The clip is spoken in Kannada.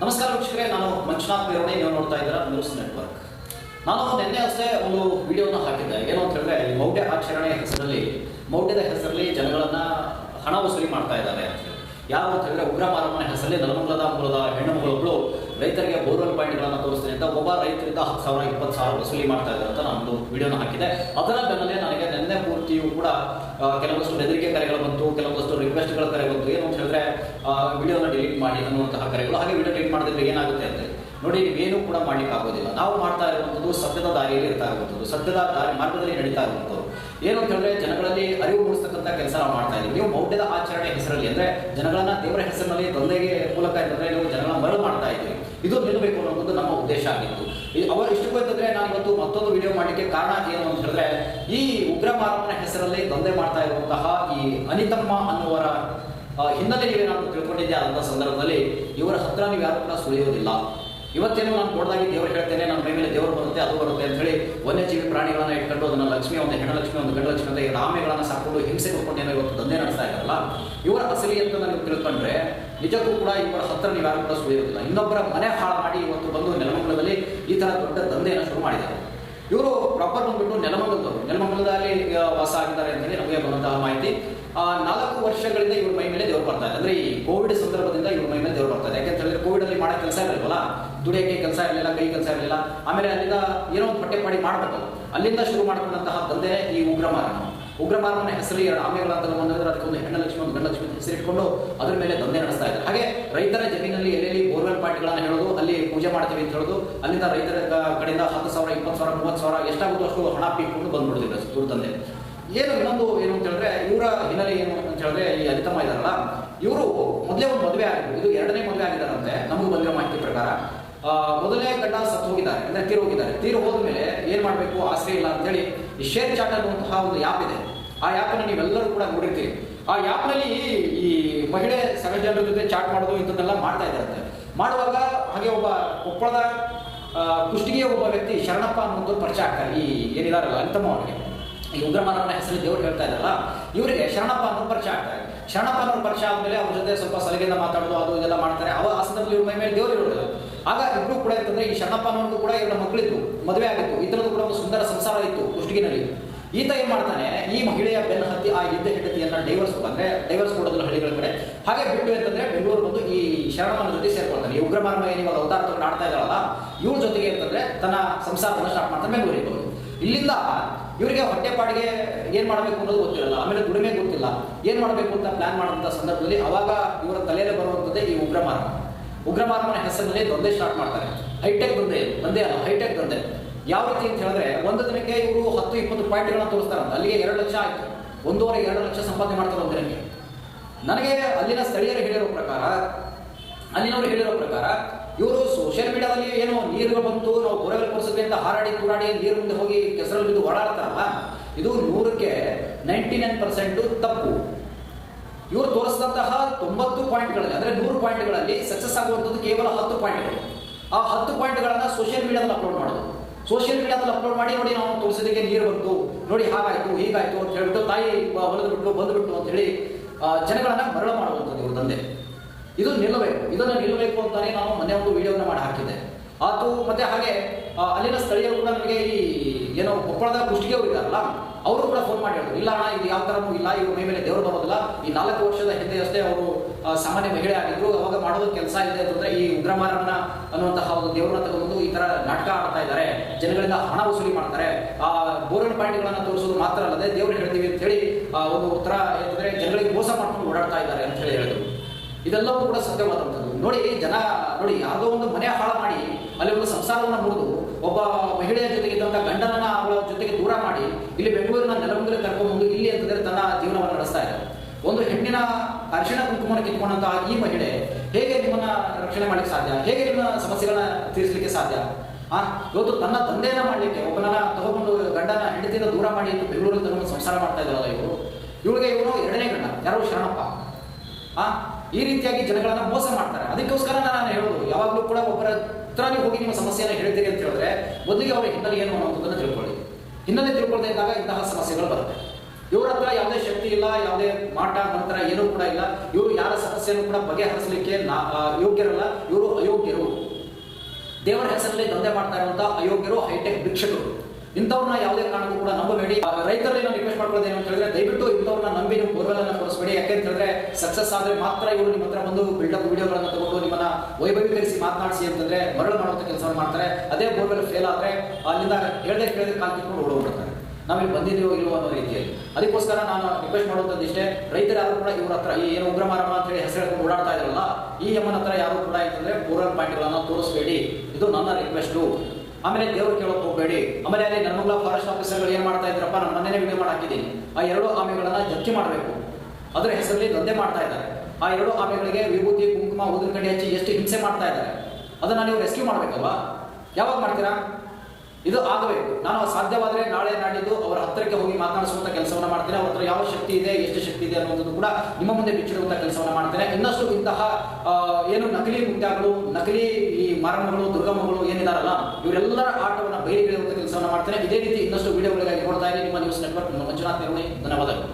ನಮಸ್ಕಾರ ವೀಕ್ಷಕರೇ, ನಾನು ಮಂಜುನಾಥ್ ನೇರೋಣಿ ನೀವು ನೋಡ್ತಾ ಇದ್ದೀರಾ ನ್ಯೂಸ್ ನೆಟ್ವರ್ಕ್. ನಾನು ನಿನ್ನೆ ಅಷ್ಟೇ ಒಂದು ವಿಡಿಯೋನ ಹಾಕಿದ್ದೆ. ಏನು ಅಂತ ಹೇಳಿದ್ರೆ ಮೌಢ್ಯ ಆಚರಣೆ ಹೆಸರಲ್ಲಿ, ಮೌಢ್ಯದ ಹೆಸರಲ್ಲಿ ಜನಗಳನ್ನ ಹಣ ವಸೂಲಿ ಮಾಡ್ತಾ ಇದ್ದಾರೆ ಅಂತ ಹೇಳಿ. ಯಾರು ಅಂತ ಹೇಳಿದ್ರೆ, ಉಗ್ರ ಮಾರಮ್ಮನ ಹೆಸರಲ್ಲಿ ನಲಮಂಗಲದ ಮೂಲದ ಹೆಣ್ಣು ಮಗಳೊಬ್ಬಳು ರೈತರಿಗೆ ಬೋರ್ವೆಲ್ ಪಾಯಿಂಟ್ಗಳನ್ನು ತೋರಿಸ್ತೀನಿ ಅಂತ ಒಬ್ಬ ರೈತರಿಂದ ಹತ್ತು ಸಾವಿರ, ಇಪ್ಪತ್ತು ಸಾವಿರ ವಸೂಲಿ ಮಾಡ್ತಾ ಇದ್ದಾರೆ ಅಂತ ನಾನು ಒಂದು ವಿಡಿಯೋನ ಹಾಕಿದೆ ಅದರ ಬೆನ್ನಲ್ಲೇ ನನಗೆ ಕೂಡ ಕೆಲವೊಂದಷ್ಟು ಬೆದರಿಕೆ ಕರೆಗಳು ಬಂತು, ಕೆಲವೊಂದಷ್ಟು ರಿಕ್ವೆಸ್ಟ್ಗಳ ಕರೆ ಬಂತು. ಏನು ಅಂತ ಹೇಳಿದ್ರೆ ವಿಡಿಯೋನ ಡಿಲೀಟ್ ಮಾಡಿ ಅನ್ನುವಂತಹ ಕರೆಗಳು. ಹಾಗೆ ವಿಡಿಯೋ ಡಿಲೀಟ್ ಮಾಡಿದ್ರೆ ಏನಾಗುತ್ತೆ ಅಂತ ನೋಡಿ ಏನು ಕೂಡ ಮಾಡ್ಲಿಕ್ಕೆ ಆಗೋದಿಲ್ಲ. ನಾವು ಮಾಡ್ತಾ ಇರುವಂಥದ್ದು ಸತ್ಯದ ದಾರಿಯಲ್ಲಿ ಇರ್ತಾ ಇರುವಂಥದ್ದು. ಸತ್ಯದ ದಾರಿ ಮಾರ್ಗದಲ್ಲಿ ನಡೀತಾ ಇರುವಂಥದ್ದು. ಏನು ಅಂತ ಹೇಳಿದ್ರೆ, ಜನಗಳಲ್ಲಿ ಅರಿವು ಮೂಡಿಸ್ತಕ್ಕಂಥ ಕೆಲಸ ನಾವು ಮಾಡ್ತಾ ಇದ್ದೀವಿ. ನೀವು ಮೌಢ್ಯದ ಆಚರಣೆ ಹೆಸರಲ್ಲಿ, ಅಂದ್ರೆ ಜನಗಳನ್ನ ದೇವರ ಹೆಸರಿನಲ್ಲಿ ತೊಂದರೆಗೆ ಮೂಲಕ ಅಂತಂದ್ರೆ ನೀವು ಜನಗಳನ್ನ ಮರಳು ಮಾಡ್ತಾ ಇದ್ದೀವಿ ಇದು ನಿಲ್ಲಬೇಕು ಅನ್ನೋದು ನಮ್ಮ ಉದ್ದೇಶ ಆಗಿತ್ತು. ಅವರು ಎಷ್ಟು ಬೇಕು ನಾನು ಇವತ್ತು ಮತ್ತೊಂದು ವಿಡಿಯೋ ಮಾಡಲಿಕ್ಕೆ ಕಾರಣ ಏನು ಅಂತ ಹೇಳಿದ್ರೆ, ಈ ಉಗ್ರ ಮಾರಮ್ಮನ ಹೆಸರಲ್ಲಿ ದಂಧೆ ಮಾಡ್ತಾ ಇರುವಂತಹ ಈ ಅನಿತಮ್ಮ ಅನ್ನುವರ ಹಿನ್ನೆಲೆ ನೀವೇನಾದ್ರು ತಿಳ್ಕೊಂಡಿದ್ದೆ ಅಂತ ಸಂದರ್ಭದಲ್ಲಿ, ಇವರ ಹತ್ರ ನೀವು ಯಾರು ಕೂಡ ಸುಳಿಯೋದಿಲ್ಲ. ಇವತ್ತೇನು ನಾನು ದೊಡ್ಡದಾಗಿ ದೇವರು ಹೇಳ್ತೇನೆ, ನನ್ನ ಮೈ ಮೇಲೆ ದೇವರು ಬರುತ್ತೆ, ಅದು ಬರುತ್ತೆ ಅಂತ ಹೇಳಿ ವನ್ಯಜೀವಿ ಪ್ರಾಣಿಗಳನ್ನ ಇಟ್ಕೊಂಡು ಅದನ್ನ ಲಕ್ಷ್ಮಿ ಒಂದು ಹೆಣ್ಣಲಕ್ಷ್ಮಿ ಒಂದು ಗಂಡಲಕ್ಷ್ಮಿ ಅಂತ ಈ ರಾಮೆಗಳನ್ನ ಸಾಕೊಂಡು ಹಿಂಸೆ ಕೊಟ್ಕೊಂಡು ಏನೋ ಇವತ್ತು ದಂಧೆ ನಡೆಸ್ತಾ ಇದ್ದಾರಲ್ಲ, ಇವರ ಅಸಲಿ ಅಂತ ನಾನು ತಿಳ್ಕೊಂಡ್ರೆ ನಿಜಕ್ಕೂ ಕೂಡ ಇವರ ಹತ್ರ ನೀವು ಯಾರು ಕೂಡ ಸುಳಿಯೋದಿಲ್ಲ ಇನ್ನೊಬ್ಬರ ಮನೆ ಹಾಳು ಮಾಡಿ ಇವತ್ತು ಬಂದು ನೆಲಮಂಗಲದಲ್ಲಿ ಈ ತರ ದೊಡ್ಡ ದಂಧೆಯನ್ನು ಶುರು ಮಾಡಿದ್ದಾರೆ. ಇವರು ಪ್ರಾಪರ್ ಬಂದ್ಬಿಟ್ಟು ನೆಲಮಂಗಲದವರು. ನೆಲಮಂಗಲದಲ್ಲಿ ವಾಸ ಆಗಿದ್ದಾರೆ ಅಂತ ಹೇಳಿ ನಮಗೆ ಬಂದಂತಹ ಮಾಹಿತಿ. ನಾಲ್ಕು ವರ್ಷಗಳಿಂದ ಇವ್ರ ಮೈ ಮೇಲೆ ದೇವ್ರು ಬರ್ತಾ ಇದೆ. ಅಂದ್ರೆ ಈ ಕೋವಿಡ್ ಸಂದರ್ಭದಿಂದ ಇವ್ರ ಮೈ ಮೇಲೆ ದೇವ್ರು ಬರ್ತಾ ಇದೆ. ಯಾಕಂತ ಹೇಳಿದ್ರೆ ಕೋವಿಡ್ ಅಲ್ಲಿ ಮಾಡೋ ಕೆಲಸ ಇರಲಿಲ್ಲ ದುಡಿಯಕ್ಕೆ ಕೆಲಸ ಇರಲಿಲ್ಲ, ಕೈ ಕೆಲಸ ಇರಲಿಲ್ಲ. ಆಮೇಲೆ ಅಲ್ಲಿಂದ ಏನೋ ಒಂದು ಪಟ್ಟೆ ಮಾಡಿ ಮಾಡಬೇಕು. ಅಲ್ಲಿಂದ ಶುರು ಮಾಡಿಕೊಂಡಂತಹ ದಂಧೆ ಈ ಉಗ್ರ ಮಾರಣ ಉಗ್ರ ಮಾರನ ಹೆಸರು ಎರಡು ಬಂದ್ರೆ ಅದಕ್ಕೆ ಒಂದು ಹೆಣ್ಣು ಲಕ್ಷ್ಮಿ ಒಂದು ಗಂಡ ಲಕ್ಷ್ಮಿ ಅಂತ ಹೆಸರಿಟ್ಕೊಂಡು ಅದ್ರ ಮೇಲೆ ದಂಧೆ ನಡೆಸ್ತಾ ಇದ್ದಾರೆ. ಹಾಗೆ ರೈತರ ಜಮೀನಲ್ಲಿ ಎಲ್ಲೆಲ್ಲಿ ಬೋರ್ವೆಲ್ ಪಾರ್ಟಿಗಳನ್ನ ಹೇಳೋದು, ಅಲ್ಲಿ ಪೂಜೆ ಮಾಡ್ತೀವಿ ಅಂತ ಹೇಳೋದು, ಅಲ್ಲಿಂದ ರೈತರ ಕಡೆಯಿಂದ ಹತ್ತು ಸಾವಿರ, ಇಪ್ಪತ್ತು ಸಾವಿರ, ಮೂವತ್ತು ಸಾವಿರ ಎಷ್ಟಾಗುತ್ತೋ ಅಷ್ಟು ಹಣ ಪಿಕ್ಕೊಂಡು ಬಂದ್ಬಿಡ್ತಿದ್ರು ದೂರ ದಂಧೆ ಏನು ಇನ್ನೊಂದು ಏನು ಅಂತ ಹೇಳಿದ್ರೆ, ಇವರ ಹಿನ್ನೆಲೆ ಏನು ಅಂತ ಹೇಳಿದ್ರೆ ಈ ಅನಿತಮ್ಮ ಇದಾರಲ್ಲ ಇವರು ಮೊದಲೇ ಒಂದು ಮದುವೆ ಆಗಿದ್ರು ಇದು ಎರಡನೇ ಮದುವೆ ಆಗಿದ್ದಾರಂತೆ ನಮಗೆ ಬಂದಿರೋ ಮಾಹಿತಿ ಪ್ರಕಾರ. ಮೊದಲೇ ಗಂಡ ಸತ್ತು ಹೋಗಿದ್ದಾರೆ, ಅಂದ್ರೆ ತೀರು ಹೋಗಿದ್ದಾರೆ. ತೀರು ಹೋದ್ಮೇಲೆ ಏನ್ ಮಾಡಬೇಕು ಆಸೆ ಇಲ್ಲ ಅಂತೇಳಿ ಈ ಶೇರ್ ಚಾಟ್ ಅನ್ನುವಂತಹ ಒಂದು ಆ್ಯಪ್ ಇದೆ. ಆ ಆ್ಯಪನ್ನು ನೀವೆಲ್ಲರೂ ಕೂಡ ನೋಡಿರ್ತೀರಿ. ಆ ಆ್ಯಪ್ನಲ್ಲಿ ಈ ಮಹಿಳೆ ಸಹ ಜನರ ಜೊತೆ ಚಾಟ್ ಮಾಡೋದು, ಇಂಥದ್ದೆಲ್ಲ ಮಾಡ್ತಾ ಇದ್ದಾರಂತೆ. ಮಾಡುವಾಗ ಹಾಗೆ ಒಬ್ಬ ಕೊಪ್ಪಳದ ಕುಷ್ಟಿಗೆ ಒಬ್ಬ ವ್ಯಕ್ತಿ ಶರಣಪ್ಪ ಅನ್ನೋದು ಪರಿಚಯ ಆಗ್ತಾರೆ. ಈ ಏನಿದಾರಲ್ಲ ಅಂತಮ್ಮ ಅವರಿಗೆ. ಈ ಉಗ್ರಮಾರನ ಹೆಸರು ದೇವರು ಹೇಳ್ತಾ ಇದ್ದಾರಲ್ಲ, ಇವರಿಗೆ ಶರಣಪ್ಪ ಅನ್ನೋ ಪರಿಚಯ ಆಗ್ತಾರೆ ಶರಣಪ್ಪ ಅನ್ನೋ ಪರಿಚಯ ಆದಮೇಲೆ ಅವ್ರ ಜೊತೆ ಸ್ವಲ್ಪ ಸಲಿಗೆಯಿಂದ ಮಾತಾಡೋದು, ಅದು ಇದೆಲ್ಲ ಮಾಡ್ತಾರೆ. ಅವ ಆ ಸಂದರ್ಭದಲ್ಲಿ ಇವ್ರ ಮೇಲೆ ದೇವರು ಇರೋದಿಲ್ಲ ಆಗ ಇಬ್ರು ಕೂಡ ಇರ್ತಂದ್ರೆ ಈ ಶರಣಪ್ಪ ಅನ್ನೋದು ಕೂಡ ಇವರ ಮಕ್ಕಳಿತ್ತು, ಮದುವೆ ಆಗಿತ್ತು. ಇತರದ್ದು ಕೂಡ ಒಂದು ಸುಂದರ ಸಂಸಾರ ಇತ್ತು ಕುಷ್ಟಗಿನಲ್ಲಿ. ಈತ ಏನ್ ಮಾಡ್ತಾನೆ, ಈ ಮಹಿಳೆಯ ಬೆನ್ನ ಹತ್ತಿ ಆ ಇದ್ದ ಹೆಂಡತಿಯನ್ನ ಡೈವರ್ಸ್ ಅಂದ್ರೆ ಡೈವರ್ಸ್ ಕೊಡೋದಿಲ್ಲ ಹಳ್ಳಿಗಳ ಕಡೆ, ಹಾಗೆ ಬಿಟ್ಟು ಅಂತಂದ್ರೆ ಬೆಂಗಳೂರು ಬಂದು ಈ ಶರಣಮ್ಮನ ಜೊತೆ ಸೇರ್ಕೊಳ್ತಾನೆ. ಈ ಉಗ್ರಮಾರ್ಮ ಏನಿವಾಗ ಅವತಾರ ತಗೊಂಡು ಆಡ್ತಾ ಇದ್ದಾಳಲ್ಲ ಇವ್ರ ಜೊತೆಗೆ ಅಂತಂದ್ರೆ ತನ್ನ ಸಂಸಾರವನ್ನು ಸ್ಟಾರ್ಟ್ ಮಾಡ್ತಾನೆ ಬೆಂಗಳೂರಿಗೆ ಇಲ್ಲಿಂದ ಇವರಿಗೆ ಹೊಟ್ಟೆಪಾಡಿಗೆ ಏನು ಮಾಡಬೇಕು ಅನ್ನೋದು ಗೊತ್ತಿರಲ್ಲ, ಆಮೇಲೆ ದುಡಿಮೆ ಗೊತ್ತಿಲ್ಲ. ಏನು ಮಾಡಬೇಕು ಅಂತ ಪ್ಲಾನ್ ಮಾಡುವಂಥ ಸಂದರ್ಭದಲ್ಲಿ ಅವಾಗ ಇವರ ತಲೆಯಲ್ಲಿ ಬರುವಂತದ್ದೇ ಈ ಉಗ್ರಮಾರ್ಮ ಉಗ್ರಮಾರ್ಮನ ಹೆಸರಿನಲ್ಲಿ ದಂಧೆ ಸ್ಟಾರ್ಟ್ ಮಾಡ್ತಾರೆ. ಹೈಟೆಕ್ ದಂಧೆ ಇದು. ದಂಧೆ ಅಲ್ಲ, ಹೈಟೆಕ್ ದೊಂದೆ ಯಾವ ರೀತಿ ಅಂತ ಹೇಳಿದ್ರೆ, ಒಂದು ದಿನಕ್ಕೆ ಇವರು ಹತ್ತು, ಇಪ್ಪತ್ತು ಪಾಯಿಂಟ್ಗಳನ್ನು ತೋರಿಸ್ತಾರಂತ. ಅಲ್ಲಿಗೆ ಎರಡು ಲಕ್ಷ ಆಯ್ತು. ಒಂದೂವರೆ, ಎರಡು ಲಕ್ಷ ಸಂಪಾದನೆ ಮಾಡ್ತಾರೆ ಒಂದು ದಿನಕ್ಕೆ. ನನಗೆ ಅಲ್ಲಿನ ಸ್ಥಳೀಯರು ಹೇಳಿರೋ ಪ್ರಕಾರ, ಅಲ್ಲಿನವರು ಹೇಳಿರೋ ಪ್ರಕಾರ ಇವರು ಸೋಷಿಯಲ್ ಮೀಡಿಯಾದಲ್ಲಿ ಏನೋ ನೀರು ಬಂತು, ನಾವು ಬೋರ್ವೆಲ್ ಕೊಡಿಸಿದ್ವಿ ಅಂತ ಹಾರಾಡಿ ತೂರಾಡಿ ನೀರು ಮುಂದೆ ಹೋಗಿ ಕೆಸರಲ್ಲಿ ಬಿದ್ದು ಓಡಾಡ್ತಾರಲ್ಲ, ಇದು ನೂರಕ್ಕೆ ನೈಂಟಿ ನೈನ್ ಪರ್ಸೆಂಟ್ ತಪ್ಪು. ಇವರು ತೋರಿಸಿದಂತಹ ತೊಂಬತ್ತು ಪಾಯಿಂಟ್ಗಳಲ್ಲಿ, ಅಂದ್ರೆ ನೂರು ಪಾಯಿಂಟ್ಗಳಲ್ಲಿ ಸಕ್ಸಸ್ ಆಗುವಂಥದ್ದು ಕೇವಲ ಹತ್ತು ಪಾಯಿಂಟ್ಗಳು. ಆ ಹತ್ತು ಪಾಯಿಂಟ್ಗಳನ್ನ ಸೋಷಿಯಲ್ ಮೀಡಿಯಾದಲ್ಲಿ ಅಪ್ಲೋಡ್ ಮಾಡೋದು. ಸೋಷಿಯಲ್ ಮೀಡಿಯಾದಲ್ಲಿ ಅಪ್ಲೋಡ್ ಮಾಡಿ ನೋಡಿ ನಾವು ತೋರಿಸಿದಕ್ಕೆ ನೀರು ಬಂತು, ನೋಡಿ ಹಾಗಾಯ್ತು, ಹೀಗಾಯ್ತು ಅಂತ ಹೇಳ್ಬಿಟ್ಟು ತಾಯಿ ಹೊಲದು ಬಿಟ್ಟು ಬಂದುಬಿಟ್ಟು ಅಂತ ಹೇಳಿ ಜನಗಳನ್ನ ಮರಳ ಮಾಡುವಂಥದ್ದು ಇವ್ರ ತಂದೆ. ಇದು ನಿಲ್ಲಬೇಕು. ಇದನ್ನು ನಿಲ್ಲಬೇಕು ಅಂತಾನೆ ನಾನು ಮೊನ್ನೆ ಒಂದು ವಿಡಿಯೋನ ಮಾಡಿ ಹಾಕಿದ್ದೆ. ಆತು ಮತ್ತೆ ಹಾಗೆ ಅಲ್ಲಿನ ಸ್ಥಳೀಯರು ಕೂಡ ನನಗೆ ಈ ಏನೋ ಕೊಪ್ಪಳದ ಕುಷ್ಟಿಗೆ ಇದ್ದಾರಲ್ಲ, ಅವರು ಕೂಡ ಫೋನ್ ಮಾಡಿ ಹೇಳಿದ್ರು. ಇಲ್ಲ ಅಣ್ಣ, ಇದು ಯಾವ ಥರನೂ ಇಲ್ಲ, ಇವ್ರ ಮೈ ಮೇಲೆ ದೇವರು ಬರೋದಿಲ್ಲ. ಈ ನಾಲ್ಕು ವರ್ಷದ ಹಿಂದೆ ಅಷ್ಟೇ ಅವರು ಸಾಮಾನ್ಯ ಮಹಿಳೆ ಆಗಿದ್ರು. ಅವಾಗ ಮಾಡೋದು ಕೆಲಸ ಇದೆ ಅಂತಂದ್ರೆ ಈ ಉಗ್ರಮಾರನ್ನ ಅನ್ನುವಂತಹ ಒಂದು ದೇವರನ್ನ ತಗೊಂಡು ಈ ತರ ನಾಟಕ ಆಡ್ತಾ ಇದ್ದಾರೆ. ಜನಗಳಿಂದ ಹಣ ವಸೂಲಿ ಮಾಡ್ತಾರೆ. ಆ, ಬೋರಿನ ಪಾಯಿಂಟ್ಗಳನ್ನ ತೋರಿಸೋದು ಮಾತ್ರ ಅಲ್ಲದೆ ದೇವರು ಹೇಳ್ತೀವಿ ಅಂತ ಹೇಳಿ ಒಂದು ಉತ್ತರ ಏನಂದ್ರೆ ಜನಗಳಿಗೆ ಮೋಸ ಮಾಡ್ಕೊಂಡು ಓಡಾಡ್ತಾ ಇದ್ದಾರೆ ಅಂತ ಹೇಳಿ ಹೇಳಿದ್ರು. ಇದೆಲ್ಲವೂ ಕೂಡ ಸತ್ಯವಾದಂಥದ್ದು ನೋಡಿ, ಜನ, ನೋಡಿ ಯಾವುದೋ ಒಂದು ಮನೆ ಹಾಳು ಮಾಡಿ, ಅಲ್ಲಿ ಒಂದು ಸಂಸಾರವನ್ನು ಮುರಿದು, ಒಬ್ಬ ಮಹಿಳೆಯ ಜೊತೆಗಿದ್ದಂಥ ಗಂಡನನ್ನ ಅವಳ ಜೊತೆಗೆ ದೂರ ಮಾಡಿ, ಇಲ್ಲಿ ಬೆಂಗಳೂರಿನ ನೆಲಮಂಗಲ ಕರ್ಕೊಂಡು ಇಲ್ಲಿ ಅಂತಂದ್ರೆ ತನ್ನ ಜೀವನವನ್ನು ನಡೆಸ್ತಾ ಇದೆ ಒಂದು ಹೆಣ್ಣಿನ ಅರಿಶಿಣ ಕುಂಕುಮನ ಕಿತ್ಕೊಂಡಂತಹ ಈ ಮಹಿಳೆ ಹೇಗೆ ನಿಮ್ಮನ್ನ ರಕ್ಷಣೆ ಮಾಡಲಿಕ್ಕೆ ಸಾಧ್ಯ? ಹೇಗೆ ನಿಮ್ಮ ಸಮಸ್ಯೆಗಳನ್ನ ತೀರಿಸಲಿಕ್ಕೆ ಸಾಧ್ಯ? ಆ, ಇವತ್ತು ತನ್ನ ತಂದೆಯನ್ನ ಮಾಡಲಿಕ್ಕೆ, ಒಬ್ಬನನ್ನ ತಗೊಂಡು ಗಂಡನ ಹೆಂಡತಿಯಿಂದ ದೂರ ಮಾಡಿ ಬೆಂಗಳೂರಲ್ಲಿ ತಗೊಂಡು ಸಂಸಾರ ಮಾಡ್ತಾ ಇದ್ದಾರಲ್ಲ ಇವರು. ಇವಳಿಗೆ ಇವರು ಎರಡನೇ ಗಂಡ, ಯಾರು ಶರಣಪ್ಪ. ಆ ಈ ರೀತಿಯಾಗಿ ಜನಗಳನ್ನ ಮೋಸ ಮಾಡ್ತಾರೆ. ಅದಕ್ಕೋಸ್ಕರ ನಾನು ಹೇಳೋದು, ಯಾವಾಗಲೂ ಕೂಡ ಒಬ್ಬರ ಹತ್ರ ನೀವು ಹೋಗಿ ನಿಮ್ಮ ಸಮಸ್ಯೆಯನ್ನು ಹೇಳ್ತೀರಿ ಅಂತ ಹೇಳಿದ್ರೆ ಮೊದಲಿಗೆ ಅವರ ಹಿನ್ನೆಲೆ ಏನು ಅನ್ನೋದನ್ನ ತಿಳ್ಕೊಳ್ಳಿ. ಹಿನ್ನೆಲೆ ತಿಳ್ಕೊಳ್ತಾ ಇದ್ದಾಗ ಇಂತಹ ಸಮಸ್ಯೆಗಳು ಬರುತ್ತೆ. ಇವ್ರ ಹತ್ರ ಯಾವುದೇ ಶಕ್ತಿ ಇಲ್ಲ, ಯಾವುದೇ ಮಾಟ, ಮಂತ್ರ ಏನೂ ಕೂಡ ಇಲ್ಲ. ಇವರು ಯಾರ ಸಮಸ್ಯೆಯನ್ನು ಕೂಡ ಬಗೆಹರಿಸಲಿಕ್ಕೆ ಯೋಗ್ಯರಲ್ಲ, ಇವರು ಅಯೋಗ್ಯರು. ದೇವರ ಹೆಸರಲ್ಲಿ ದಂಧೆ ಮಾಡ್ತಾ ಇರುವಂತಹ ಅಯೋಗ್ಯರು ಹೈಟೆಕ್ ಭಿಕ್ಷಕರು. ಇಂಥವ್ರನ್ನ ಯಾವುದೇ ಕಾರಣಕ್ಕೂ ಕೂಡ ನಂಬಬೇಡಿ. ರೈತರಲ್ಲಿ ನಾನು ರಿಕ್ವೆಸ್ಟ್ ಮಾಡ್ಕೊಳ್ಳೋದು ಏನು ಅಂತ ಹೇಳಿದ್ರೆ, ದಯವಿಟ್ಟು ಇಂಥವ್ರನ್ನ ನಂಬಿ ನೀವು ಬೋರ್ವೆಲ್ ಅನ್ನ ಯಾಕೆಂತ ಹೇಳಿದ್ರೆ ಸಕ್ಸಸ್ ಆದ್ರೆ ಮಾತ್ರ ಇವರು ನಿಮ್ಮ ಹತ್ರ ಬಂದು ಬಿಲ್ಡಪ್ ವಿಡಿಯೋಗಳನ್ನ ತಗೊಂಡು ನಿಮ್ಮನ್ನ ವೈಭವೀಕರಿಸಿ ಮಾತನಾಡಿಸಿ ಅಂತಂದ್ರೆ ಮರಳು ಮಾಡುವಂತ ಕೆಲಸವನ್ನು ಮಾಡ್ತಾರೆ. ಅದೇ ಬೋರ್ವೆಲ್ ಫೇಲ್ ಆದ್ರೆ ಅಲ್ಲಿಂದ ಹೇಳದೆ ಕೇಳದೆ ಕಾಲ್ ಕಿತ್ಕೊಂಡು ಓಡೋಗ್ಬಿಡ್ತಾರೆ ನಾವಿಲ್ಲಿ ಬಂದಿದ್ದೀವೋ ಇಲ್ವೋ ಅನ್ನೋ ರೀತಿಯಲ್ಲಿ. ಅದಕ್ಕೋಸ್ಕರ ನಾನು ರಿಕ್ವೆಸ್ಟ್ ಮಾಡುವಂಥದ್ದು ಇಷ್ಟೇ. ರೈತರು ಯಾರು ಕೂಡ ಇವ್ರ ಹತ್ರ ಈ ಏನು ಉಗ್ರಮಾರಮ್ಮ ಅಂತ ಹೇಳಿ ಹೆಸರು ಓಡಾಡ್ತಾ ಇದ್ರಲ್ಲ, ಈ ಯಮ್ಮನ ಹತ್ರ ಯಾರು ಕೂಡ ಅಂತಂದ್ರೆ ಪೂರ್ವ ಪಾಯಿಂಟ್ಗಳನ್ನು ತೋರಿಸಬೇಡಿ. ಇದು ನನ್ನ ರಿಕ್ವೆಸ್ಟು ಆಮೇಲೆ ದೇವರು ಕೇಳೋಕೆ ಹೋಗ್ಬೇಡಿ ಆಮೇಲೆ ಅಲ್ಲಿ ನರ್ಮಂಗ್ಲಾ ಫಾರೆಸ್ಟ್ ಆಫೀಸರ್ಗಳು ಏನು ಮಾಡ್ತಾ ಇದ್ರಪ್ಪ? ನಾನು ಮೊನ್ನೆ ವಿಡಿಯೋ ಮಾಡಿ ಆ ಎರಡು ಆಮೆಗಳನ್ನ ಜಪ್ತಿ ಮಾಡಬೇಕು. ಅದರ ಹೆಸರಲ್ಲಿ ದಂಧೆ ಮಾಡ್ತಾ ಇದ್ದಾರೆ. ಆ ಎರಡು ಆಮೆಗಳಿಗೆ ವಿಭೂತಿ, ಕುಂಕುಮ ಊದಿನ ಹಚ್ಚಿ ಎಷ್ಟು ಹಿಂಸೆ ಮಾಡ್ತಾ ಇದ್ದಾರೆ. ಅದನ್ನ ನೀವು ರೆಸ್ಕ್ಯೂ ಮಾಡಬೇಕಲ್ವಾ? ಯಾವಾಗ ಮಾಡ್ತೀರಾ? ಇದು ಆಗಬೇಕು. ನಾನು ಸಾಧ್ಯವಾದರೆ ನಾಳೆ ನಾಡಿದ್ದು ಅವರ ಹತ್ತಿರಕ್ಕೆ ಹೋಗಿ ಮಾತನಾಡಿಸುವಂತ ಕೆಲಸವನ್ನು ಮಾಡ್ತೇನೆ. ಅವ್ರ ಯಾವ ಶಕ್ತಿ ಇದೆ, ಎಷ್ಟು ಶಕ್ತಿ ಇದೆ ಅನ್ನೋದನ್ನು ಕೂಡ ನಿಮ್ಮ ಮುಂದೆ ಬಿಚ್ಚಿಡುವಂತ ಕೆಲಸವನ್ನು ಮಾಡ್ತೇನೆ. ಇನ್ನಷ್ಟು ಇಂತಹ ಏನು ನಕಲಿ ಮುತ್ಯಾಗಳು ನಕಲಿ ಈ ಮಾರಮ್ಮಗಳು, ದುರ್ಗಮ್ಮಗಳು ಏನಿದಾರಲ್ಲ, ಇವರೆಲ್ಲರ ಆಟವನ್ನು ಬಯಲಿಗೆಳೆಯುವಂತ ಕೆಲಸವನ್ನು ಮಾಡ್ತೇನೆ. ಇದೇ ರೀತಿ ಇನ್ನಷ್ಟು ವಿಡಿಯೋಗಳಿಗಾಗಿ ನೋಡ್ತಾ ಇರಿ. ನಿಮ್ಮ ನ್ಯೂಸ್ ನೆಟ್ವರ್ಕ್ ಮಂಜುನಾಥ್ ನಿರ್ವಹಣೆ ಧನ್ಯವಾದಗಳು.